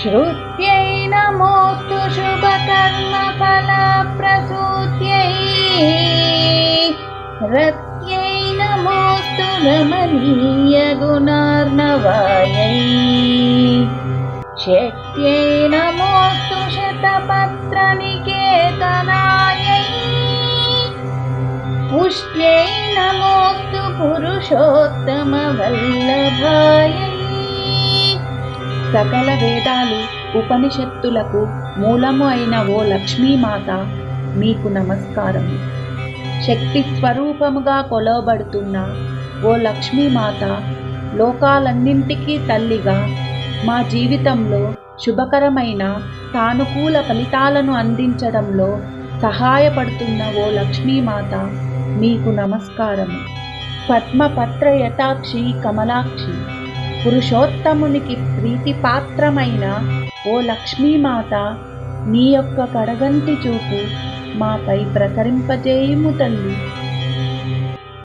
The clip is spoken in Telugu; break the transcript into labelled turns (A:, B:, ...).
A: श्रुत्यै नमोऽस्तु शुभकर्मफलप्रसूत्यै। रत्यै नमोऽस्तु रमणीयगुणार्णवायै शक्त्यै नमोऽस्तु शतपत्रनिकेतनायै। पुष्ट्यै नमोऽस्तु पुरुषोत्तमवल्लभायै
B: సకల వేదాలు ఉపనిషత్తులకు మూలము అయిన ఓ లక్ష్మీమాత మీకు నమస్కారం శక్తి స్వరూపముగా కొలవబడుతున్న ఓ లక్ష్మీమాత లోకాలన్నింటికీ తల్లిగా మా జీవితంలో శుభకరమైన సానుకూల ఫలితాలను అందించడంలో సహాయపడుతున్న ఓ లక్ష్మీమాత మీకు నమస్కారము. పద్మపత్ర యథాక్షి కమలాక్షి. పురుషోత్తమునికి ప్రీతిపాత్రమైన ఓ లక్ష్మీమాత నీ యొక్క కడగంటి చూపు మాపై ప్రసరింపజేయుము తల్లి.